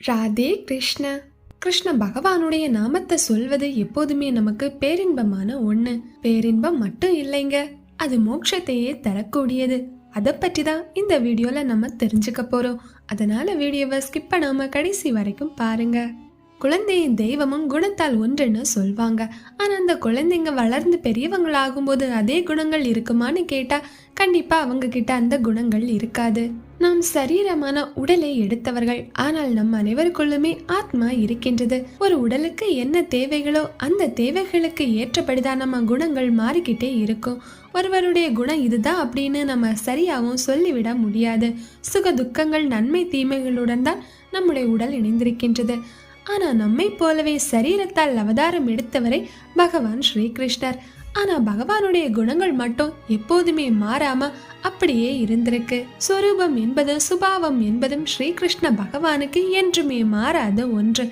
ராதே கிருஷ்ண. கிருஷ்ண பகவானுடைய நாமத்தை சொல்வது எப்போதுமே நமக்கு பேரின்பமான ஒண்ணு. பேரின்பம் மட்டும் இல்லைங்க. அது மோட்சத்தையே தரக்கூடியது. அதை பற்றி தான் இந்த வீடியோல நம்ம தெரிஞ்சுக்க போறோம். அதனால வீடியோவை ஸ்கிப் பண்ணாம கடைசி வரைக்கும் பாருங்க. குழந்தையின் தெய்வமும் குணத்தால் ஒன்றுன்னு சொல்வாங்க. ஆனா அந்த குழந்தைங்க வளர்ந்து பெரியவங்களாகும்போது அதே குணங்கள் இருக்குமான்னு கேட்டா கண்டிப்பா அவங்க கிட்ட அந்த குணங்கள் இருக்காது. நாம் சரீரமான உடலை எடுத்தவர்கள். ஆனால் நம் அனைவருக்குள்ளுமே ஆத்மா இருக்கின்றது. ஒரு உடலுக்கு என்ன தேவைகளோ அந்த தேவைகளுக்கு ஏற்றபடிதான் நம்ம குணங்கள் மாறிக்கிட்டே இருக்கும். ஒருவருடைய குணம் இதுதான் அப்படின்னு நம்ம சரியாகவும் சொல்லிவிட முடியாது. சுக துக்கங்கள் நன்மை தீமைகளுடன் தான் நம்முடைய உடல் இணைந்திருக்கின்றது. ஆனால் நம்மை போலவே சரீரத்தால் அவதாரம் எடுத்தவரை பகவான் ஸ்ரீகிருஷ்ணர். ஆனா பகவானுடைய குணங்கள் மட்டும் எப்போதுமே மாறாம அப்படியே இருந்திருக்கு. சொரூபம் என்பது சுபாவம் என்பதும் ஸ்ரீகிருஷ்ண பகவானுக்கு என்றுமே மாறாத ஒன்று.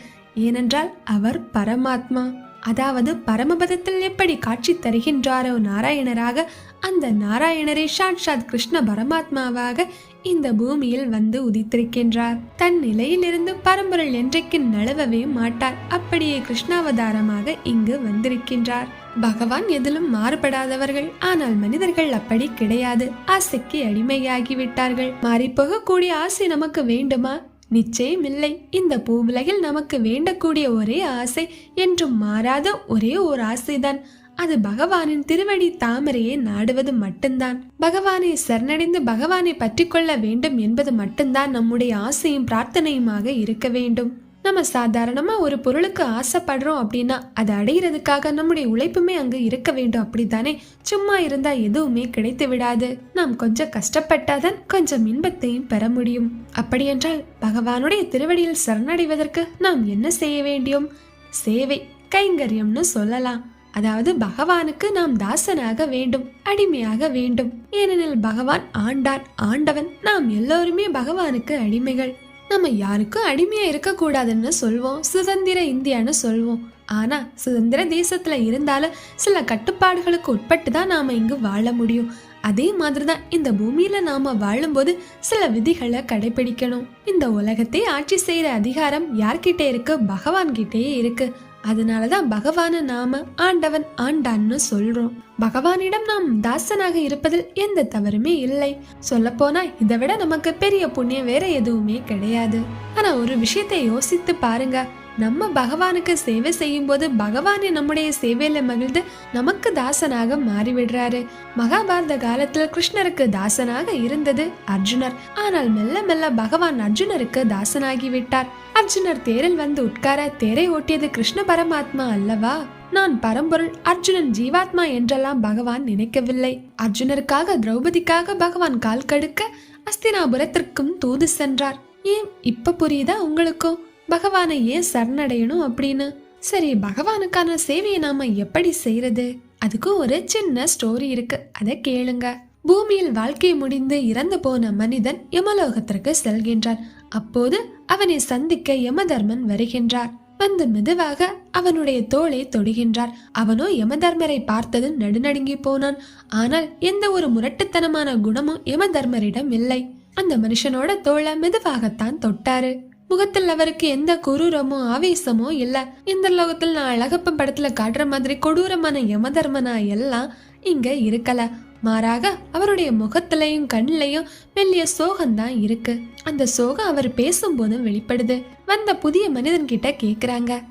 ஏனென்றால் அவர் பரமாத்மா. அதாவது பரமபதத்தில் எப்படி காட்சி தருகின்றாரோ நாராயணராக அந்த நாராயணரே சாட்சாத் கிருஷ்ண பரமாத்மாவாக இந்த பூமியில் வந்து உதித்திருக்கின்றார். தன் நிலையிலிருந்து பரம்பொருள் என்றைக்கு நழுவவே மாட்டார். அப்படியே கிருஷ்ணாவதாரமாக இங்கு வந்திருக்கின்றார். பகவான் எதிலும் மாறுபடாதவர்கள். ஆனால் மனிதர்கள் அப்படி கிடையாது. ஆசைக்கு அடிமையாகி விட்டார்கள் மாறிப்போகக்கூடிய ஆசை நமக்கு வேண்டுமா? நிச்சயம் இல்லை இந்த பூவுலகில் நமக்கு வேண்டக்கூடிய ஒரே ஆசை என்றும் மாறாத ஒரே ஒரு ஆசைதான். அது பகவானின் திருவடி தாமரையை நாடுவது மட்டும்தான். பகவானை சரணடைந்து பகவானை பற்றி கொள்ள வேண்டும் என்பது மட்டும்தான் நம்முடைய ஆசையும் பிரார்த்தனையுமாக இருக்க வேண்டும். நம்ம சாதாரணமா ஒரு பொருளுக்கு ஆசைப்படுறோம் அப்படின்னா அதை அடையிறதுக்காக நம்முடைய உழைப்புமே அங்கு இருக்க வேண்டும். அப்படித்தானே? சும்மா இருந்தா எதுவுமே கிடைத்து விடாது. நாம் கொஞ்சம் கஷ்டப்பட்டாதான் கொஞ்சம் இன்பத்தையும் பெற முடியும். அப்படியென்றால் பகவானுடைய திருவடியில் சரணடைவதற்கு நாம் என்ன செய்ய வேண்டியும்? சேவை கைங்கரியம்னு சொல்லலாம். அதாவது பகவானுக்கு நாம் தாசனாக வேண்டும் அடிமையாக வேண்டும். ஏனெனில் பகவான் ஆண்டான் ஆண்டவன். நாம் எல்லோருமே பகவானுக்கு அடிமைகள். நம்ம யாருக்கும் அடிமையா இருக்கக்கூடாதுன்னு சொல்வோம் சுதந்திர இந்தியான்னு சொல்வோம். ஆனா சுதந்திர தேசத்துல இருந்தாலும் சில கட்டுப்பாடுகளுக்கு உட்பட்டு தான் நாம இங்கு வாழ முடியும். அதே மாதிரிதான் இந்த பூமியில நாம வாழும்போது சில விதிகளை கடைபிடிக்கணும். இந்த உலகத்தை ஆட்சி செய்யற அதிகாரம் யார்கிட்ட இருக்கு? பகவான் கிட்டேயே இருக்கு. அதனால தான் பகவான நாம ஆண்டவன் ஆண்டான்னு சொல்றோம். பகவானிடம் நாம் தாசனாக இருப்பதில் எந்த தவறுமே இல்லை. சொல்ல போனா இதை விட நமக்கு பெரிய புண்ணியம் வேற எதுவுமே கிடையாது. ஆனா ஒரு விஷயத்தை யோசித்து பாருங்க. நம்ம பகவானுக்கு சேவை செய்யும் போது பகவானே நம்முடைய சேவையில மகிழ்ந்து நமக்கு தாசனாக மாறிவிடுறாரு. மகாபாரத காலத்துல கிருஷ்ணருக்கு தாசனாக இருந்தது அர்ஜுனர். ஆனால் மெல்ல மெல்ல பகவான் அர்ஜுனருக்கு தாசனாகி விட்டார். அர்ஜுனர் தேரில் வந்து உட்கார தேரை ஓட்டியது கிருஷ்ண பரமாத்மா அல்லவா? நான் பரம்பொருள் அர்ஜுனன் ஜீவாத்மா என்றெல்லாம் பகவான் நினைக்கவில்லை. அர்ஜுனருக்காக திரௌபதிக்காக பகவான் கால் கடுக்க அஸ்தினாபுரத்திற்கும் தூது சென்றார். ஏன் இப்ப புரியுதா உங்களுக்கும்? பகவானை ஏன் சரணடையணும் அப்படின்னு? சரி பகவானுக்கான சேவையை நாம எப்படி செய்யறது அதுக்கும் ஒரு சின்ன ஸ்டோரி இருக்கு. அதை கேளுங்க. பூமியில் வாழ்க்கை முடிந்து இறந்து போன மனிதன் யமலோகத்திற்கு செல்கின்றான். அப்போது அவனை சந்திக்க யமதர்மன் வருகின்றார். வந்து மெதுவாக அவனுடைய தோளை தொடுகின்றார். அவனோ யமதர்மரை பார்த்தது நடுநடுங்கி போனான். ஆனால் எந்த ஒரு முரட்டுத்தனமான குணமும் யமதர்மரிடம் இல்லை. அந்த மனுஷனோட தோளை மெதுவாகத்தான் தொட்டாரு. முகத்தில் அவருக்கு எந்த குரூரமோ ஆவேசமோ இல்ல. இந்த லோகத்தில் நான் அழகப்ப படத்துல காட்டுற மாதிரி கொடூரமான யமதர்மனா எல்லாம் இங்க இருக்கல. மாறாக அவருடைய முகத்திலையும் கண்ணிலையும் மெல்லிய சோகம்தான் இருக்கு. அந்த சோகம் அவர் பேசும்போதும் வெளிப்படுது. வந்த புதிய மனிதன் கிட்ட கேக்குறாங்க.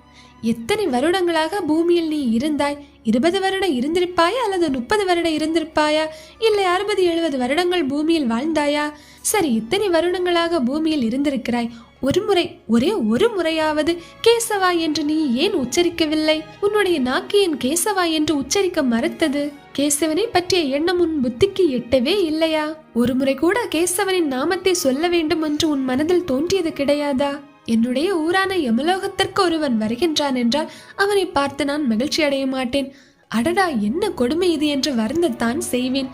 எத்தனை வருடங்களாக பூமியில் நீ இருந்தாய்? இருபது வருடம் இருந்திருப்பாயா அல்லது முப்பது வருடம் இருந்திருப்பாயா? இல்லை அறுபது எழுபது வருடங்கள் பூமியில் வாழ்ந்தாயா? சரி இத்தனை வருடங்களாக பூமியில் இருந்திருக்கிறாய். ஒரு முறை ஒரே ஒரு முறையாவது கேசவா என்று நீ ஏன் உச்சரிக்கவில்லை? உன்னுடைய நாக்கு என் கேசவா என்று உச்சரிக்க மறுத்தது? கேசவனை பற்றிய எண்ணம் உன் புத்திக்கு எட்டவே இல்லையா? ஒரு முறை கூட கேசவனின் நாமத்தை சொல்ல வேண்டும் என்று உன் மனதில் தோன்றியது கிடையாதா? என்னுடைய ஊரான யமலோகத்திற்கு ஒருவன் வருகின்றான் என்றால் அவனை பார்த்து நான் மகிழ்ச்சி அடைய மாட்டேன். அடடா என்ன கொடுமை இது என்று வருந்தத்தான் செய்வேன்.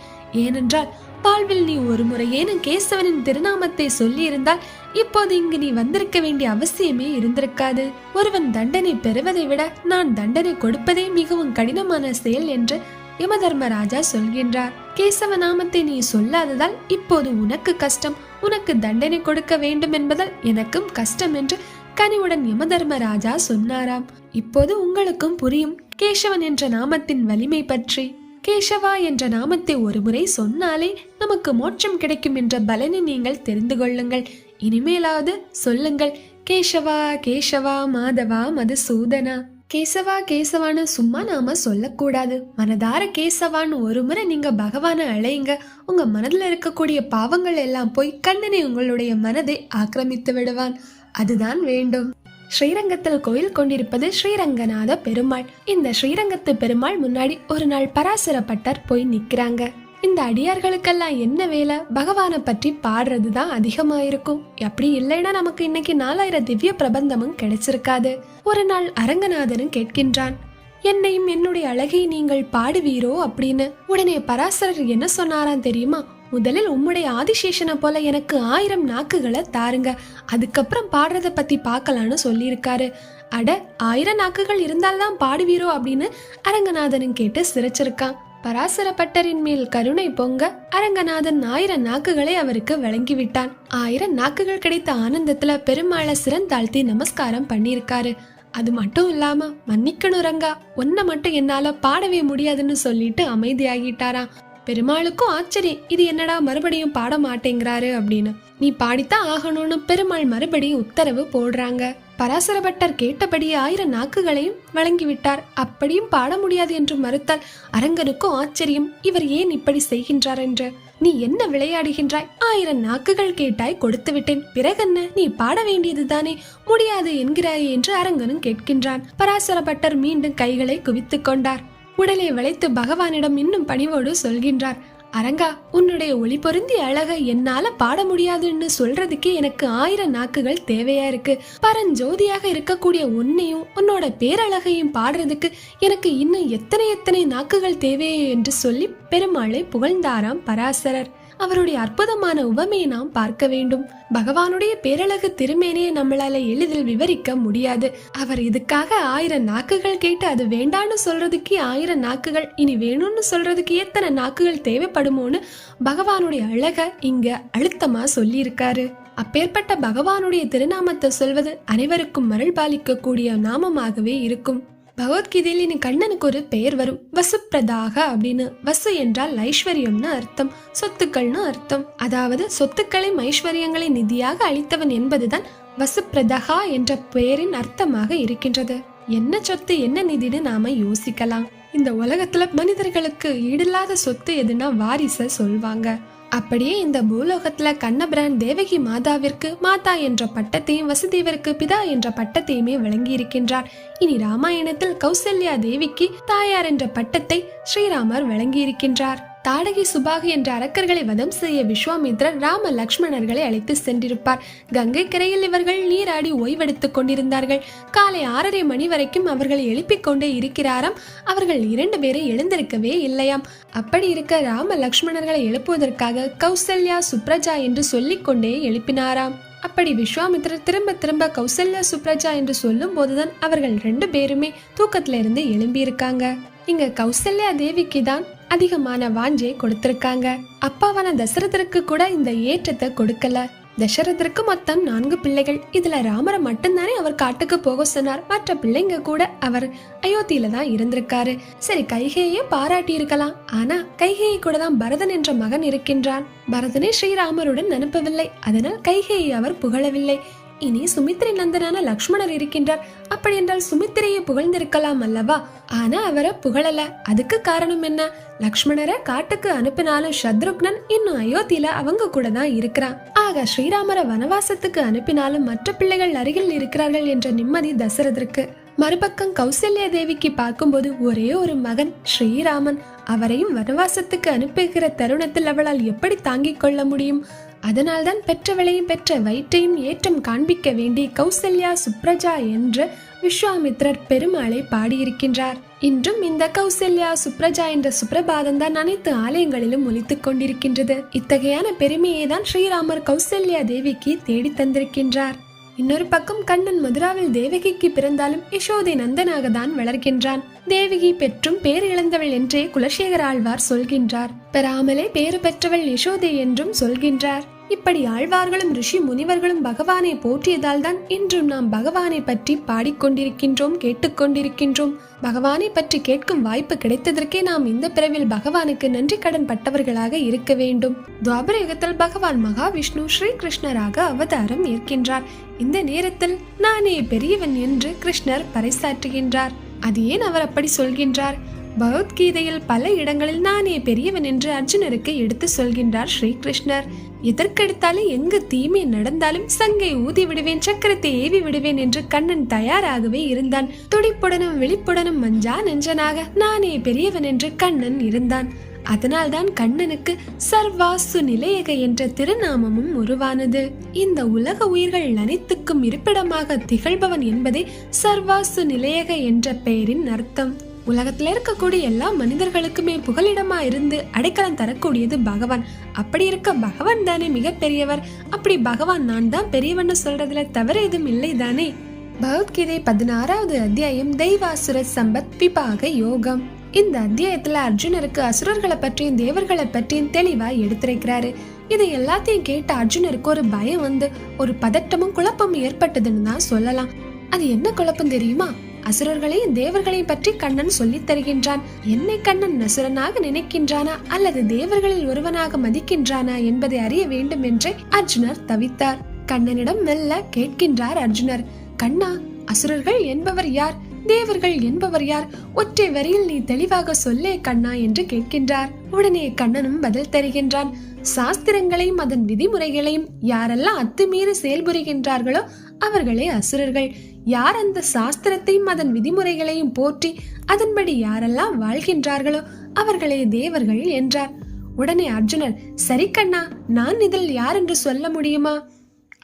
ஏனென்றால் வாழ்வில் நீ ஒரு முறையேனும் கேசவனின் திருநாமத்தை சொல்லியிருந்தால் இப்போது இங்கு நீ வந்திருக்க வேண்டிய அவசியமே இருந்திருக்காது. ஒருவன் தண்டனை பெறுவதை விட நான் தண்டனை கொடுப்பதே மிகவும் கடினமான செயல் என்று யமதர்மராஜா சொல்கின்றார். கேசவ நாமத்தை நீ சொல்லாததால் இப்போது உனக்கு கஷ்டம் உனக்கு தண்டனை கொடுக்க வேண்டும் என்பதால் எனக்கும் கஷ்டம் என்று கனிவுடன் யமதர்மராஜா சொன்னாராம். இப்போது உங்களுக்கும் புரியும் கேசவன் என்ற நாமத்தின் வலிமை பற்றி. கேசவா என்ற நாமத்தை ஒருமுறை சொன்னாலே நமக்கு மோட்சம் கிடைக்கும் என்ற பலனை நீங்கள் தெரிந்து கொள்ளுங்கள். இனிமேலாவது சொல்லுங்கள் கேசவா கேசவா மாதவா மதுசூதனா. கேசவா கேசவான்னு சும்மா நாம சொல்லக்கூடாது. மனதார கேசவான்னு ஒரு முறை நீங்க பகவானை அழையுங்க. உங்க மனதுல இருக்கக்கூடிய பாவங்கள் எல்லாம் போய் கண்ணனை உங்களுடைய மனதை ஆக்கிரமித்து விடுவான். அதுதான் வேண்டும். ஸ்ரீரங்கத்தில் கோயில் கொண்டிருப்பது ஸ்ரீரங்கநாத பெருமாள். இந்த ஸ்ரீரங்கத்து பெருமாள் முன்னாடி ஒரு நாள் பராசரப்பட்டர் போய் நிக்கிறாங்க இந்த அடியார்களுக்கெல்லாம் என்ன வேலை? பகவானை பற்றி பாடுறது தான் அதிகமா இருக்கும் அப்படி இல்லைன்னா நமக்கு இன்னைக்கு நாலாயிரம் திவ்ய பிரபந்தமும் கிடைச்சிருக்காது. ஒரு நாள் அரங்கநாதனும் கேட்கின்றான் என்னையும் என்னுடைய அழகை நீங்கள் பாடுவீரோ? அப்படின்னு. உடனே பராசரர் என்ன சொன்னாரான் தெரியுமா? முதலில் உம்முடைய ஆதிசேஷனை போல எனக்கு ஆயிரம் நாக்குகளை தாருங்க. அதுக்கப்புறம் பாடுறத பத்தி பார்க்கலான்னு சொல்லியிருக்காரு. அட ஆயிரம் நாக்குகள் இருந்தால்தான் பாடுவீரோ அப்படின்னு அரங்கநாதனும் கேட்டு சிரிச்சிருக்கான். பராசரப்பட்டரின் மேல் கருணை பொங்க அரங்கநாதன் ஆயிரம் நாக்குகளை அவருக்கு வழங்கிவிட்டான். ஆயிரம் நாக்குகள் கிடைத்த ஆனந்தத்துல பெருமாளை சிறந்தாழ்த்தி நமஸ்காரம் பண்ணியிருக்காரு. அது மட்டும் இல்லாம மன்னிக்கணும் ரங்கா. ஒன்ன மட்டும் என்னால பாடவே முடியாதுன்னு சொல்லிட்டு அமைதியாகிட்டாராம். பெருமாளுக்கும் ஆச்சரியம். இது என்னடா மறுபடியும் பாட மாட்டேங்கிறாரு அப்படின்னு. நீ பாடித்தான் ஆகணும்னு பெருமாள் மறுபடியும் உத்தரவு போடுறாங்க. பராசரபட்டர் கேட்டபடி ஆயிரம் நாக்குகளையும் வழங்கிவிட்டார் அப்படியும் பாட முடியாது என்று மறுத்தால் அரங்கனுக்கும் ஆச்சரியம். இவர் ஏன் இப்படி செய்கின்றார் என்று. நீ என்ன விளையாடுகின்றாய்? ஆயிரம் நாக்குகள் கேட்டாய் கொடுத்து விட்டேன். பிறகென்ன? நீ பாட வேண்டியதுதானே? முடியாது என்கிறாய் என்று அரங்கனும் கேட்கின்றான். பராசரபட்டர் மீண்டும் கைகளை குவித்துக் கொண்டார். உடலை வளைத்து பகவானிடம் இன்னும் பணிவோடு சொல்கின்றார் அரங்கா உன்னுடைய ஒளி பொருந்திய அழக என்னால பாட முடியாதுன்னு சொல்றதுக்கே எனக்கு ஆயிரம் நாக்குகள் தேவையா இருக்கு. பரஞ்சோதியாக இருக்கக்கூடிய உன்னையும் உன்னோட பேரழகையும் பாடுறதுக்கு எனக்கு இன்னும் எத்தனை எத்தனை நாக்குகள் தேவையே? என்று சொல்லி பெருமாளை புகழ்ந்தாராம் பராசரர். அவருடைய அற்புதமான உவமையை நாம் பார்க்க வேண்டும். பகவானுடைய பேரழகு திருமேனியை நம்மளால எளிதில் விவரிக்க முடியாது. அவர் இதுக்காக ஆயிரம் நாக்குகள் கேட்டு அது வேண்டான்னு சொல்றதுக்கு ஆயிரம் நாக்குகள் இனி வேணும்னு சொல்றதுக்கு எத்தனை நாக்குகள் தேவைப்படுமோன்னு பகவானுடைய அழக இங்க அழுத்தமா சொல்லியிருக்காரு. அப்பேற்பட்ட பகவானுடைய திருநாமத்தை சொல்வது அனைவருக்கும் மருள் பாலிக்க கூடிய நாமமாகவே இருக்கும். பகவத்கீதையில் இனி கண்ணனுக்கு ஒரு பெயர் வரும். வசுப்பிரதாக அப்படின்னு. வசு என்றால் ஐஸ்வர்யம்னு அர்த்தம். சொத்துக்கள்னு அர்த்தம். அதாவது சொத்துக்களையும் ஐஸ்வர்யங்களை நிதியாக அளித்தவன் என்பதுதான் வசுப்பிரதகா என்ற பெயரின் அர்த்தமாக இருக்கின்றது. என்ன சொத்து என்ன நிதின்னு நாம யோசிக்கலாம். இந்த உலகத்துல மனிதர்களுக்கு ஈடில்லாத சொத்து எதுனா வாரிச சொல்வாங்க. அப்படியே இந்த பூலோகத்துல கண்ணபிரான் தேவகி மாதாவிற்கு மாதா என்ற பட்டத்தையும் வசுதேவருக்கு பிதா என்ற பட்டத்தையுமே வழங்கி இருக்கின்றார் இனி ராமாயணத்தில் கௌசல்யா தேவிக்கு தாயார் என்ற பட்டத்தை ஸ்ரீராமர் வழங்கியிருக்கின்றார். தாடகி சுபாகு என்ற அரக்கர்களை வதம் செய்ய விஸ்வாமித்ரர் ராம லக்ஷ்மணர்களை அழைத்து சென்றிருப்பார். கங்கை கரையில் இவர்கள் நீராடி ஓய்வெடுத்துக் கொண்டிருந்தார்கள். காலை ஆறரை மணி வரைக்கும் அவர்களை எழுப்பிக் கொண்டே இருக்கிறாராம். அவர்கள் இரண்டு பேரை எழுந்திருக்கவே இல்லையாம். அப்படி இருக்க ராம லக்ஷ்மணர்களை எழுப்புவதற்காக கௌசல்யா சுப்ரஜா என்று சொல்லிக்கொண்டே எழுப்பினாராம். அப்படி விஸ்வாமித்திரர் திரும்ப திரும்ப கௌசல்யா சுப்ரஜா என்று சொல்லும் போதுதான் அவர்கள் ரெண்டு பேருமே தூக்கத்திலிருந்து எழும்பியிருக்காங்க. இங்க கௌசல்யா தேவிக்கு தான் அதிகமான வாஞ்சை கொடுத்திருக்காங்க. அப்பாவான தசரதருக்கு கூட இந்த ஏற்றத்தை கொடுக்கல. தசரதருக்கு மொத்தம் நான்கு பிள்ளைகள். இதுல ராமரை மட்டும்தானே அவர் காட்டுக்கு போக சொன்னார். மற்ற பிள்ளைங்க கூட அவர் அயோத்தியில தான் இருந்திருக்காரு. சரி கைகையே பாராட்டி இருக்கலாம். ஆனா கைகையை கூட தான் பரதன் என்ற மகன் இருக்கின்றான். பரதனை ஸ்ரீராமருடன் அனுப்பவில்லை. அதனால் கைகையை அவர் புகழவில்லை. இனி சுமித்ரை நந்தனான லக்ஷ்மணர் இருக்கின்றார். அப்படி என்றால் சுமித்திரையை புகழ்ந்திருக்கலாம் அல்லவா? ஆனா அவரை புகழல. அதுக்கு காரணம் என்ன? லக்ஷ்மணரை காட்டுக்கு அனுப்பினாலும் சத்ருக்னன் இன்னும் அயோத்தியில அவங்க கூட தான் இருக்கிறான். ஆக ஸ்ரீராமரை வனவாசத்துக்கு அனுப்பினாலும் மற்ற பிள்ளைகள் அருகில் இருக்கிறார்கள் என்ற நிம்மதி தசரதற்கு. மறுபக்கம் கௌசல்யா தேவிக்கு பார்க்கும்போது ஒரே ஒரு மகன் ஸ்ரீராமன். அவரையும் வனவாசத்துக்கு அனுப்புகிற தருணத்தில் அவளால் எப்படி தாங்கிக் கொள்ள முடியும்? அதனால்தான் பெற்றவளையும் பெற்ற வயிற்றையும் ஏற்றம் காண்பிக்க வேண்டி கௌசல்யா சுப்ரஜா என்று விஸ்வாமித்ரர் பெருமாளை பாடியிருக்கின்றார். இன்றும் இந்த கௌசல்யா சுப்ரஜா என்ற சுப்ரபாதம் தான் அனைத்து ஆலயங்களிலும் ஒலித்துக் கொண்டிருக்கின்றது. இத்தகையான பெருமையை தான் ஸ்ரீராமர் கௌசல்யா தேவிக்கு தேடி தந்திருக்கின்றார். இன்னொரு பக்கம் கண்ணன் மதுராவில் தேவகிக்கு பிறந்தாலும் யசோதை நந்தனாக தான் வளர்கின்றான். தேவகி பெற்றும் பேர் இழந்தவள் என்றே குலசேகர ஆழ்வார் சொல்கின்றார். பெறாமலே பேறு பெற்றவள் யசோதை என்றும் சொல்கின்றார். இப்படி ஆழ்வார்களும் ரிஷி முனிவர்களும் பகவானை போற்றியதால் தான் இன்றும் நாம் பகவானை பற்றி பாடிக்கொண்டிருக்கின்றோம் கேட்டுக்கொண்டிருக்கின்றோம். பகவானை பற்றி கேட்கும் வாய்ப்பு கிடைத்ததற்கே நாம் இந்த பிறவில் பகவானுக்கு நன்றி கடன் பட்டவர்களாக இருக்க வேண்டும். துவாபர யுகத்தில் பகவான் மகாவிஷ்ணு ஸ்ரீ கிருஷ்ணராக அவதாரம் ஏற்கின்றார். இந்த நேரத்தில் நானே பெரியவன் என்று கிருஷ்ணர் பறைசாற்றுகின்றார். அது ஏன் அவர் அப்படி சொல்கின்றார்? பகவத்கீதையில் பல இடங்களில் நானே பெரியவன் என்று அர்ஜுனருக்கு எடுத்து சொல்கின்றார் ஸ்ரீகிருஷ்ணர். எதற்கெடுத்தாலும் எங்கு தீமை நடந்தாலும் சங்கை ஊதி விடுவேன் சக்கரத்தை ஏவி விடுவேன் என்று கண்ணன் தயாராகவே இருந்தான். துடிப்புடனும் விழிப்புடனும் மஞ்சா நெஞ்சனாக நானே பெரியவன் என்று கண்ணன் இருந்தான். அதனால்தான் கண்ணனுக்கு சர்வாசு நிலையக என்ற திருநாமமும் உருவானது. இந்த உலக உயிர்கள் அனைத்துக்கும் இருப்பிடமாக திகழ்பவன் என்பதே சர்வாசு நிலையக என்ற பெயரின் அர்த்தம். உலகத்துல இருக்கக்கூடிய எல்லா மனிதர்களுக்குமே புகலிடமா இருந்து அடைக்கலம் தரக்கூடியது பகவான். அப்படி இருக்க பகவான் தானே மிக பெரியவர் அப்படி பகவான் நான் தான் பெரியவன்னு சொல்றதுல தவறு எதுவும் இல்லை தானே? பகவத்கீதை பதினாறாவது அத்தியாயம் தெய்வாசுர சம்பத் பிபாக யோகம். இந்த அத்தியாயத்துல அர்ஜுனருக்கு அசுரர்களை பற்றியும் தேவர்களை பற்றியும் தெளிவா எடுத்துரைக்கிறாரு. இதை எல்லாத்தையும் கேட்ட அர்ஜுனருக்கு ஒரு பயம் வந்து ஒரு பதட்டமும் குழப்பமும் ஏற்பட்டதுன்னு தான் சொல்லலாம். அது என்ன குழப்பம் தெரியுமா? அசுரர்களையும் தேவர்களையும் பற்றி கண்ணன் சொல்லித் தருகின்றான். என்னை கண்ணன் அசுரனாக நினைக்கின்றானா அல்லது தேவர்களில் ஒருவனாக மதிக்கின்றானா என்பதை அறிய வேண்டும் என்று அர்ஜுனர் தவித்தார். கண்ணனிடம் மெல்ல கேட்கின்றார் அர்ஜுனர் கண்ணா அசுரர்கள் என்பவர் யார்? தேவர்கள் என்பவர் யார்? ஒற்றை வரியில் நீ தெளிவாக சொல்லே கண்ணா என்று கேட்கின்றார். உடனே கண்ணனும் பதில் தருகின்றான் சாஸ்திரங்களையும் அதன் விதிமுறைகளையும் யாரெல்லாம் அத்துமீறி செயல்புரிகின்றார்களோ அவர்களே அசுரர்கள். யார் அந்த சாஸ்திரத்தையும் அதன் விதிமுறைகளையும் போற்றி அதன்படி யாரெல்லாம் வாழ்கின்றார்களோ அவர்களே தேவர்கள் என்றார். உடனே அர்ஜுனர் சரி கண்ணா நான் இதில் யார் என்று சொல்ல முடியுமா?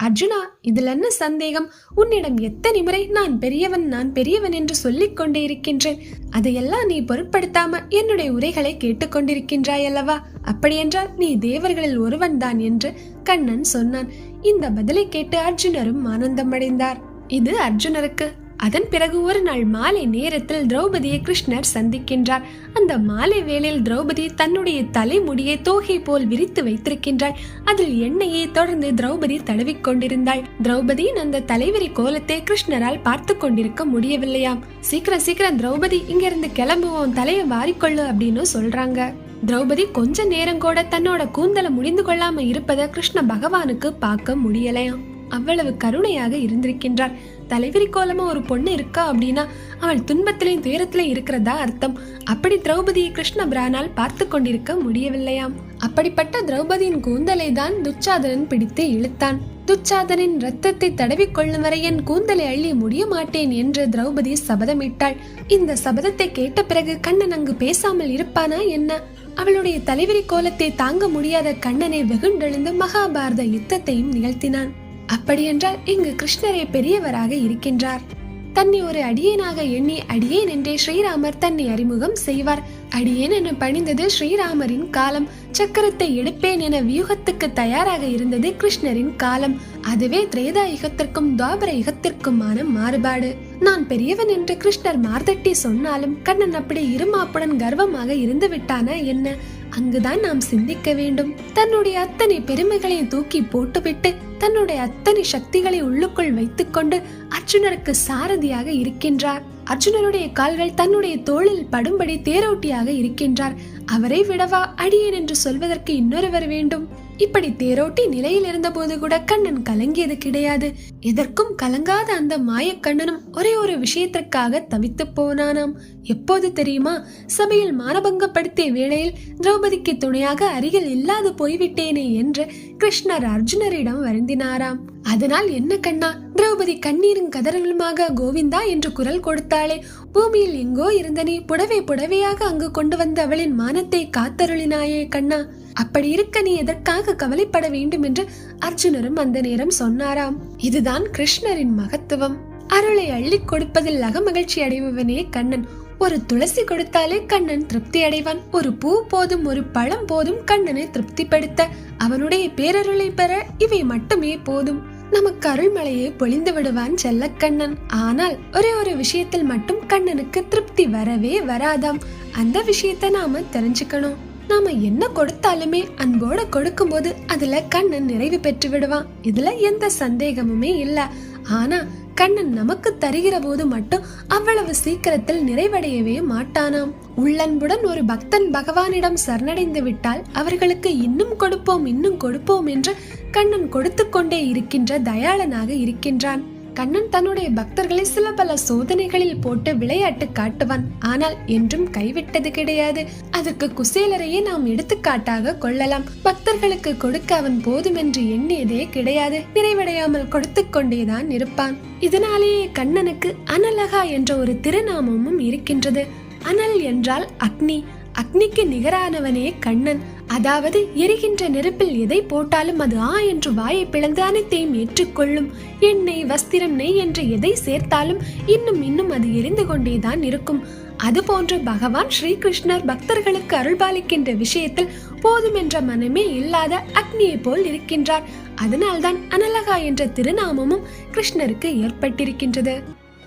அர்ஜுனா இதில் என்ன சந்தேகம்? உன்னிடம் எத்தனை முறை நான் பெரியவன் நான் பெரியவன் என்று சொல்லிக் கொண்டே இருக்கின்றேன். அதையெல்லாம் நீ பொருட்படுத்தாம என்னுடைய உரைகளை கேட்டுக்கொண்டிருக்கின்றாய் அல்லவா அப்படியென்றால் நீ தேவர்களில் ஒருவன் தான் என்று கண்ணன் சொன்னான். இந்த பதிலை கேட்டு அர்ஜுனரும் ஆனந்தம் அடைந்தார் இது அர்ஜுனருக்கு. அதன் பிறகு ஒரு நாள் மாலை நேரத்தில் திரௌபதியை கிருஷ்ணர் சந்திக்கின்றார். அந்த மாலை வேளையில் திரௌபதி தன்னுடைய தலைமுடியை தோகை போல் விரித்து வைத்திருக்கின்றாள். அதில் எண்ணெயை தொடர்ந்து திரௌபதி தடவிக்கொண்டிருந்தாள் திரௌபதியின் அந்த தலைவிரி கோலத்தை கிருஷ்ணரால் பார்த்து கொண்டிருக்க முடியவில்லையாம். சீக்கிரம் சீக்கிரம் திரௌபதி இங்கிருந்து கிளம்புவோம் தலையை வாரிக்கொள்ளு அப்படின்னு சொல்றாங்க. திரௌபதி கொஞ்ச நேரம் கூட தன்னோட கூந்தலை முடிந்து கொள்ளாம இருப்பதை கிருஷ்ண பகவானுக்கு பார்க்க முடியலையாம். அவ்வளவு கருணையாக இருந்திருக்கின்றார். தலைவிரி கோலமா ஒரு பொண்ணு இருக்கா அப்படின்னா அவள் துன்பத்திலையும் துயரத்திலையும் இருக்கிறதா அர்த்தம். அப்படி திரௌபதியை கிருஷ்ண பிரானால் பார்த்து கொண்டிருக்க முடியவில்லையாம். அப்படிப்பட்ட திரௌபதியின் கூந்தலை தான் துச்சாதனன் பிடித்து இழுத்தான். துச்சாதனின் ரத்தத்தை தடவி கொள்ளும் வரை என் கூந்தலை அள்ளி முடிய மாட்டேன் என்று திரௌபதி சபதமிட்டாள். இந்த சபதத்தை கேட்ட பிறகு கண்ணன் அங்கு பேசாமல் இருப்பானா என்ன? அவளுடைய தலைவிரி கோலத்தை தாங்க முடியாத கண்ணனை வெகுண்டெழுந்து மகாபாரத யுத்தத்தையும் நிகழ்த்தினான். அப்படியென்றால் இங்கு கிருஷ்ணரே பெரியவராக இருக்கின்றார். தன்னை ஒரு அடியேனாக எண்ணி அடியேன் என்றே ஸ்ரீராமர் தன்னை அறிமுகம் செய்வார். அடியேன் என பணிந்தது ஸ்ரீராமரின் காலம். சக்கரத்தை எடுப்பேன் என வியூகத்துக்கு தயாராக இருந்தது கிருஷ்ணரின் காலம். அதுவே திரேதா யுகத்திற்கும் துவாபர யுகத்திற்குமான மாறுபாடு. நான் பெரியவன் என்று கிருஷ்ணர் மார்தட்டி சொன்னாலும் கண்ணன் அப்படி இருமாப்புடன் கர்வமாக இருந்து விட்டானா என்ன? அங்குதான் நாம் சிந்திக்க வேண்டும். தன்னுடைய அத்தனை பெருமைகளையும் தூக்கி போட்டுவிட்டு தன்னுடைய அத்தனை சக்திகளை உள்ளுக்குள் வைத்துக்கொண்டு அர்ஜுனருக்கு சாரதியாக இருக்கின்றார். அர்ஜுனனுடைய கால்கள் தன்னுடைய தோளில் படும்படி தேரோட்டியாக இருக்கின்றார். அவரை விடவா அடியேன் என்று சொல்வதற்கு இன்னொருவர் வேண்டும். இப்படி தேரோட்டி நிலையில் இருந்தபோது கூட கண்ணன் கலங்கியது கிடையாது. எதற்கும் கலங்காத அந்த மாயக்கண்ணனும் ஒரே ஒரு விஷயத்திற்காக தவித்து போனானாம். எப்போது தெரியுமா? சபையில் மானபங்கப்படுத்திய வேளையில் திரௌபதிக்கு துணையாக அருகில் இல்லாது போய்விட்டேனே என்று கிருஷ்ணர் அர்ஜுனரிடம் வருந்தினாராம். அதனால் என்ன கண்ணா? திரௌபதி கண்ணீரும் கதறலுமாக கோவிந்தா என்று குரல் கொடுத்தாளே பூமியில் எங்கோ இருந்த நீ புடவை புடவையாக அங்கு கொண்டு வந்த அவளின் மானத்தை காத்தருளினாயே கண்ணா. அப்படி இருக்க நீ எதற்காக கவலைப்பட வேண்டும் என்று அர்ஜுனரும் அந்த நேரம் சொன்னாராம். இதுதான் கிருஷ்ணரின் மகத்துவம். அருளை அள்ளி கொடுப்பதில் அகமகிழ்ச்சி அடைபவனே கண்ணன். ஒரு துளசி கொடுத்தாலே கண்ணன் திருப்தி அடைவான். ஒரு பூ போதும் ஒரு பழம் போதும் கண்ணனை திருப்திப்படுத்த அவனுடைய பேரருளை பெற இவை மட்டுமே போதும். நமக்கு அருள்மலையை பொழிந்து விடுவான் செல்லக்கண்ணன். ஆனால் ஒரே ஒரு விஷயத்தில் மட்டும் கண்ணனுக்கு திருப்தி வரவே வராதாம். அந்த விஷயத்தை நாம தெரிஞ்சுக்கணும். நாம என்ன கொடுத்தாலுமே அன்போட கொடுக்கும்போது அதுல கண்ணன் நிறைவு பெற்று விடுவான். இதுல எந்த சந்தேகமுமே இல்ல. ஆனா கண்ணன் நமக்கு தருகிற போது மட்டும் அவ்வளவு சீக்கிரத்தில் நிறைவடையவே மாட்டானாம். உள்ளன்புடன் ஒரு பக்தன் பகவானிடம் சரணடைந்து விட்டால் அவர்களுக்கு இன்னும் கொடுப்போம் இன்னும் கொடுப்போம் என்று கண்ணன் கொடுத்து கொண்டே இருக்கின்ற தயாளனாக இருக்கின்றான். கண்ணன் தன்னுடைய பக்தர்களை சில பல சோதனைகளில் போட்டு விளையாட்டு காட்டுவான். ஆனால் என்றும் கைவிட்டது கிடையாது. அதுக்கு குசேலரையே நாம் எடுத்துக்காட்டாக கொள்ளலாம். பக்தர்களுக்கு கொடுக்க அவன் போதுமென்று எண்ணியதே கிடையாது. நிறைவடையாமல் கொடுத்து கொண்டேதான் இருப்பான். இதனாலேயே கண்ணனுக்கு அனலகா என்ற ஒரு திருநாமமும் இருக்கின்றது. அனல் என்றால் அக்னி. அக்னிக்கு நிகரானவனே கண்ணன். அதாவது எரிகின்ற நெருப்பில் எதை போட்டாலும் அது ஆ என்று வாயை பிளந்து அனைத்தையும் ஏற்றுக்கொள்ளும். எண்ணெய் வஸ்திரம் நெய் என்று எதை சேர்த்தாலும் இன்னும் இன்னும் அது எரிந்து கொண்டேதான் இருக்கும். அதுபோன்று பகவான் ஸ்ரீகிருஷ்ணர் பக்தர்களுக்கு அருள்பாலிக்கின்ற விஷயத்தில் போதும் என்ற மனமே இல்லாத அக்னியை போல் இருக்கின்றார். அதனால்தான் அனலகா என்ற திருநாமமும் கிருஷ்ணருக்கு ஏற்பட்டிருக்கின்றது.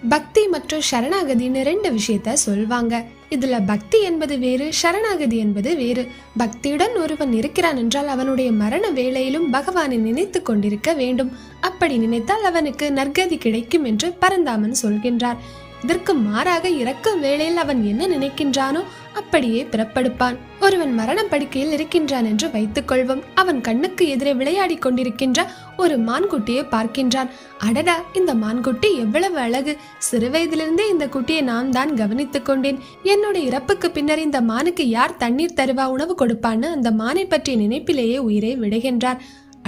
பக்தி மற்றும் சரணாகதின்னு ரெண்டு விஷயத்த சொல்வாங்க. இதுல பக்தி என்பது வேறு சரணாகதி என்பது வேறு. பக்தியுடன் ஒருவன் இருக்கிறான் என்றால் அவனுடைய மரண வேளையிலும் பகவானை நினைத்து கொண்டிருக்க வேண்டும். அப்படி நினைத்தால் அவனுக்கு நற்கதி கிடைக்கும் என்று பரந்தாமன் சொல்கின்றார். இதற்கு மாறாக இறக்கும் வேளையில் அவன் என்ன நினைக்கின்றானோ அப்படியே பிறப்படுப்பான். ஒருவன் மரணம் படுக்கையில் இருக்கின்றான் என்று வைத்துக் கொள்வோம் அவன் கண்ணுக்கு எதிரே விளையாடி கொண்டிருக்கின்ற ஒரு மான்குட்டியை பார்க்கின்றான். அடடா இந்த மான்குட்டி எவ்வளவு அழகு. சிறு வயதிலிருந்தே இந்த குட்டியை நான் தான் கவனித்துக் கொண்டேன். என்னுடைய இறப்புக்கு பின்னர் இந்த மானுக்கு யார் தண்ணீர் தருவா உணவு கொடுப்பான்னு அந்த மானை பற்றிய நினைப்பிலேயே உயிரை விடுகின்றார்.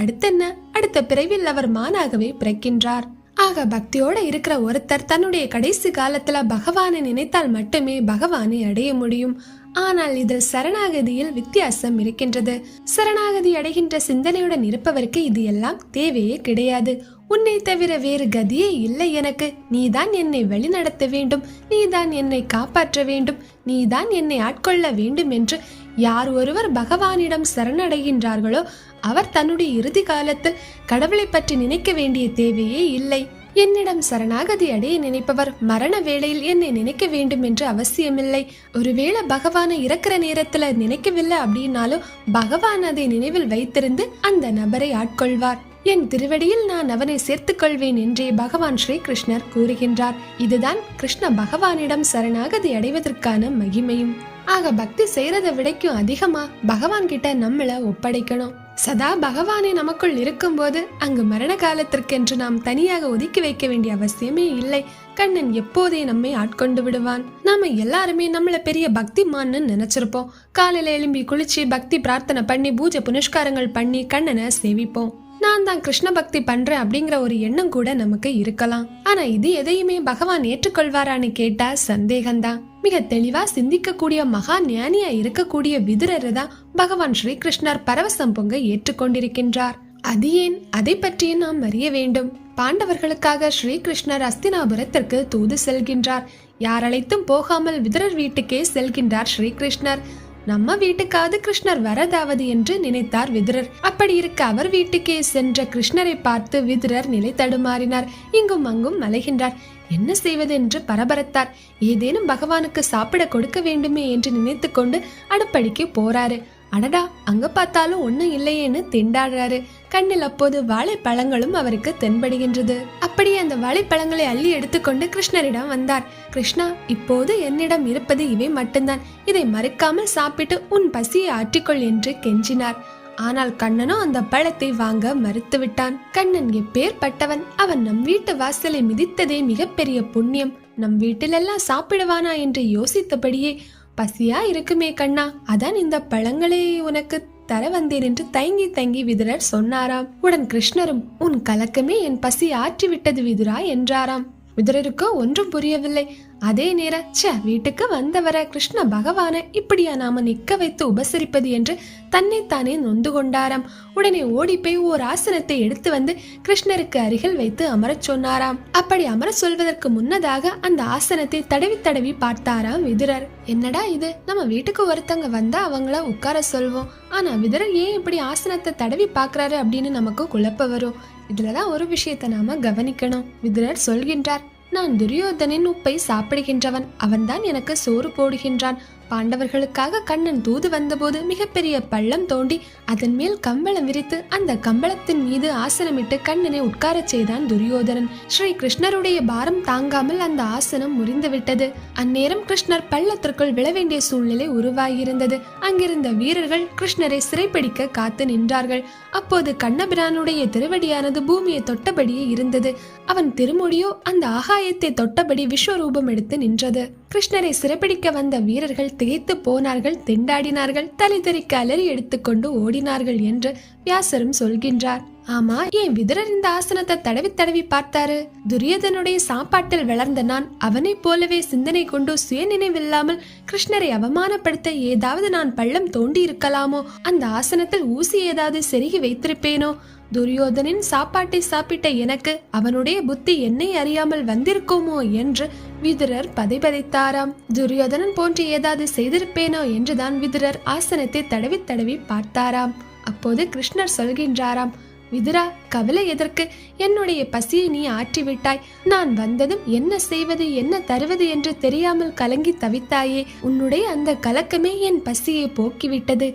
அடுத்தென்ன? அடுத்த பிறவில் அவர் மானாகவே பிறக்கின்றார். ஆக பக்தியோட இருக்கிற ஒருத்தர் தன்னுடைய கடைசி காலத்துல பகவானை நினைத்தால் மட்டுமே பகவானை அடைய முடியும். ஆனால் இதில் சரணாகதியில் வித்தியாசம் இருக்கின்றது. சரணாகதி அடைகின்ற சிந்தனையுடன் இருப்பவருக்கு இது எல்லாம் தேவையே கிடையாது. உன்னை தவிர வேறு கதியே இல்லை எனக்கு. நீதான் என்னை வழிநடத்த வேண்டும். நீதான் என்னை காப்பாற்ற வேண்டும். நீதான் என்னை ஆட்கொள்ள வேண்டும் என்று யார் ஒருவர் பகவானிடம் சரணடைகின்றார்களோ அவர் தன்னுடைய இறுதி காலத்தில் கடவுளை பற்றி நினைக்க வேண்டிய தேவையே இல்லை. என்னிடம் சரணாகதி அடைய நினைப்பவர் மரண வேளையில் என்னை நினைக்க வேண்டும் என்று அவசியமில்லை. ஒருவேளை பகவானை இறக்கிற நேரத்துல நினைக்கவில்லை அப்படின்னாலும் பகவான் அதை நினைவில் வைத்திருந்து அந்த நபரை ஆட்கொள்வார். என் திருவடியில் நான் அவனை சேர்த்துக் கொள்வேன் என்றே பகவான் ஸ்ரீ கிருஷ்ணர் கூறுகின்றார். இதுதான் கிருஷ்ண பகவானிடம் சரணாகதி அடைவதற்கான மகிமையும். ஆக பக்தி செய்யறதை விடைக்கும் அதிகமா பகவான் கிட்ட நம்மள ஒப்படைக்கணும். சதா பகவானே நமக்குள் இருக்கும்போது அங்கு மரண காலத்திற்கென்று நாம் தனியாக ஒதுக்கி வைக்க வேண்டிய அவசியமே இல்லை. கண்ணன் எப்போதே நம்மை ஆட்கொண்டு விடுவான். நாம எல்லாருமே நம்மள பெரிய பக்திமான்னு நினைச்சிருப்போம். காலையில எழும்பி குளிச்சு பக்தி பிரார்த்தனை பண்ணி பூஜை புனஸ்காரங்கள் பண்ணி கண்ணனை சேவிப்போம். நான் தான் கிருஷ்ண பக்தி பண்றேன் அப்படிங்கிற ஒரு எண்ணம் கூட நமக்கு இருக்கலாம். ஆனா இது எதையுமே பகவான் ஏற்றுக்கொள்வாரான்னு கேட்டா சந்தேகம்தான். மிக தெளிவா சிந்திக்கக்கூடிய மகா ஞானியா இருக்கக்கூடிய விதுரரை தான் பகவான் ஸ்ரீகிருஷ்ணர் பரவசம் பொங்க ஏற்றுக்கொண்டிருக்கின்றார். அது ஏன்? அதை பற்றியும் நாம் அறிய வேண்டும். பாண்டவர்களுக்காக ஸ்ரீகிருஷ்ணர் அஸ்தினாபுரத்திற்கு தூது செல்கின்றார். யாரழைத்தும் போகாமல் விதுரர் வீட்டுக்கே செல்கின்றார் ஸ்ரீகிருஷ்ணர். நம்ம வீட்டுக்காவது கிருஷ்ணர் வரதாவது என்று நினைத்தார் விதுரர். அப்படி இருக்க அவர் வீட்டுக்கே சென்ற கிருஷ்ணரை பார்த்து விதுரர் நிலை தடுமாறினார். இங்கும் அங்கும் மலைகின்றார். என்ன செய்வது என்று பரபரத்தார். ஏதேனும் பகவானுக்கு சாப்பிட கொடுக்க வேண்டுமே என்று நினைத்து கொண்டு அடுப்படிக்கு போறாரு. அடடா அங்க பார்த்தாலும் ஒண்ணும் இல்லையேன்னு திண்டாடுறாரு. கண்ணில் அப்போது வாழைப்பழங்களும் அவருக்கு தென்படுகின்றது. அப்படியே அந்த வாழைப்பழங்களை அள்ளி எடுத்துக்கொண்டு கிருஷ்ணரிடம் வந்தார். கிருஷ்ணா இப்போது என்னிடம் இருப்பது இவை மட்டும்தான். இதை மறுக்காமல் சாப்பிட்டு உன் பசியை ஆற்றிக்கொள் என்று கெஞ்சினார். ஆனால் கண்ணனோ அந்த பழத்தை வாங்க மறுத்துவிட்டான். கண்ணன் எப்பேற்பட்டவன்? அவன் நம் வீட்டு வாசலை மிதித்ததே மிகப்பெரிய புண்ணியம். நம் வீட்டிலெல்லாம் சாப்பிடுவானா என்று யோசித்தபடியே பசியா இருக்குமே கண்ணா அதான் இந்த பழங்களை உனக்கு தர வந்தேன் என்று தயங்கி தயங்கி விதுரர் சொன்னாராம். உடன் கிருஷ்ணரும் உன் கலக்கமே என் பசி ஆற்றி விட்டது விதுரா என்றாராம். விதுரருக்கோ ஒன்றும் புரியவில்லை. அதே நேர ச்ச வீட்டுக்கு வந்தவர கிருஷ்ண பகவானை இப்படியா நாம நிக்க வைத்து உபசரிப்பது என்று தன்னைத்தானே நொந்து கொண்டாராம். உடனே ஓடி போய் ஓர் ஆசனத்தை எடுத்து வந்து கிருஷ்ணருக்கு அருகில் வைத்து அமரச் சொன்னாராம். அப்படி அமர சொல்வதற்கு முன்னதாக அந்த ஆசனத்தை தடவி தடவி பார்த்தாராம் விதுரர். என்னடா இது? நம்ம வீட்டுக்கு ஒருத்தங்க வந்தா அவங்கள உட்கார சொல்வோம். ஆனா விதுரர் ஏன் இப்படி ஆசனத்தை தடவி பாக்குறாரு அப்படின்னு நமக்கு குழப்ப வரும். இதுலதான் ஒரு விஷயத்தை நாம கவனிக்கணும். விதுரர் சொல்கின்றார் நான் துரியோதனின் உப்பை சாப்பிடுகின்றவன். அவன்தான் எனக்கு சோறு போடுகின்றான். பாண்டவர்களுக்காக கண்ணன் தூது வந்தபோது மிகப்பெரிய பள்ளம் தோண்டி அதன் மேல் கம்பளம் விரித்து அந்த கம்பளத்தின் மீது ஆசனமிட்டு கண்ணனை உட்காரச் செய்தான் துரியோதனன். ஸ்ரீ கிருஷ்ணருடைய பாரம் தாங்காமல் அந்த ஆசனம் முறிந்துவிட்டது. அந்நேரம் கிருஷ்ணர் பள்ளத்திற்குள் விழ வேண்டிய சூழ்நிலை உருவாகியிருந்தது. அங்கிருந்த வீரர்கள் கிருஷ்ணரை சிறைப்பிடிக்க காத்து நின்றார்கள். அப்போது கண்ணபிரானுடைய திருவடியானது பூமியை தொட்டபடியே இருந்தது. அவன் திருமொழியோ அந்த ஆகாயத்தை தொட்டபடி விஸ்வரூபம் எடுத்து நின்றது. கிருஷ்ணரை சிறப்பிடிக்க வந்த வீரர்கள் திகைத்து போனார்கள் திண்டாடினார்கள் தலை தெறிக்க அலறி எடுத்துக்கொண்டு ஓடினார்கள் என்று வியாசரும் சொல்கின்றார். ஆமா ஏன் விதுரர் இந்த ஆசனத்தை தடவி தடவி பார்த்தாரு? துரியதனுடைய சாப்பாட்டில் வளர்ந்த நான் அவனைப் போலவே சிந்தனை கொண்டு சுய நினைவில்லாமல் கிருஷ்ணரை அவமானப்படுத்த ஏதாவது நான் பள்ளம் தோண்டி இருக்கலாமோ அந்த ஆசனத்தில் ஊசி ஏதாவது செருகி வைத்திருப்பேனோ? துரியோதனின் சாப்பாட்டை சாப்பிட்ட எனக்கு அவனுடைய புத்தி என்னை அறியாமல் வந்திருக்குமோ என்று விதுரர் பதைபதைத்தாராம். துரியோதனன் போன்று ஏதாவது செய்திருப்பேனோ என்றுதான் விதுரர் ஆசனத்தை தடவி தடவி பார்த்தாராம். அப்போது கிருஷ்ணர் சொல்கின்றாராம் விதுரா கவலை எதற்கு? என்னுடைய பசியை நீ ஆற்றிவிட்டாய். நான் வந்ததும் என்ன செய்வது என்ன தருவது என்று தெரியாமல் கலங்கி தவித்தாயே. உன்னுடைய அந்த கலக்கமே என் பசியை போக்கிவிட்டது.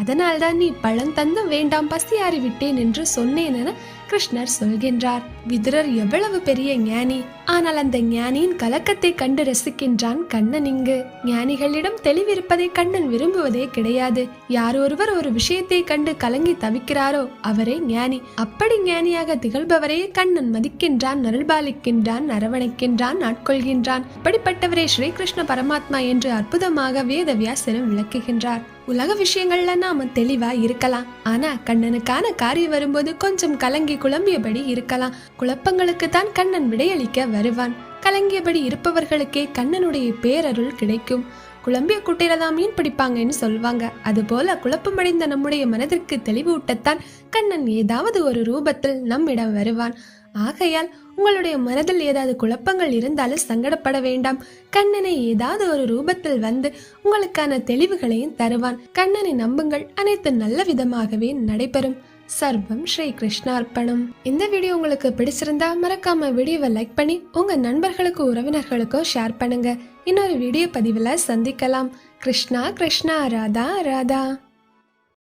அதனால்தான் நீ பழம் தந்தும் வேண்டாம் பசியாறி விட்டேன் என்று சொன்னேன் என கிருஷ்ணர் சொல்கின்றார். விதுரர் எவ்வளவு பெரிய ஞானி. ஆனால் அந்த ஞானியின் கலக்கத்தை கண்டு ரசிக்கின்றான் கண்ணன் இங்கு. ஞானிகளிடம் தெளிவிருப்பதை கண்ணன் விரும்புவதே கிடையாது. யார் ஒருவர் ஒரு விஷயத்தை கண்டு கலங்கி தவிக்கிறாரோ அவரே ஞானி. அப்படி ஞானியாக திகழ்பவரே கண்ணன் மதிக்கின்றான் நருள்பாலிக்கின்றான் அரவணைக்கின்றான் ஆட்கொள்கின்றான். இப்படிப்பட்டவரே ஸ்ரீகிருஷ்ண பரமாத்மா என்று அற்புதமாக வேதவியாசனம் விளக்குகின்றார். உலக விஷயங்கள்ல நாம தெளிவா இருக்கலாம். ஆனா கண்ணனுக்கான காரியம் வரும்போது கொஞ்சம் கலங்கி குழம்பியபடி இருக்கலாம். குழப்பங்களுக்கு தான் கண்ணன் விடையளிக்க வருவான். கலங்கியபடி இருப்பவர்களுக்கே கண்ணனுடைய பேரருள் கிடைக்கும். குழம்பிய குட்டையில தான் மீன் பிடிப்பாங்கன்னு சொல்லுவாங்க அதுபோல குழப்பமடைந்த நம்முடைய மனதிற்கு தெளிவூட்டத்தான் கண்ணன் ஏதாவது ஒரு ரூபத்தில் நம்மிடம் வருவான். ஆகையால் உங்களுடைய மனதில் ஏதாவது குழப்பங்கள் இருந்தாலும் சங்கடப்பட வேண்டாம். கண்ணனை ஏதாவது ஒரு ரூபத்தில் வந்து உங்களுக்கான தெளிவுகளையும் தருவான். கண்ணனை நம்புங்கள். அனைத்து நல்ல விதமாகவே நடைபெறும். சர்வம் ஸ்ரீ கிருஷ்ணார்ப்பணம். இந்த வீடியோ உங்களுக்கு பிடிச்சிருந்தா மறக்காம வீடியோவை லைக் பண்ணி உங்க நண்பர்களுக்கும் உறவினர்களுக்கும் ஷேர் பண்ணுங்க. இன்னொரு வீடியோ பதிவில் சந்திக்கலாம். கிருஷ்ணா கிருஷ்ணா ராதா ராதா.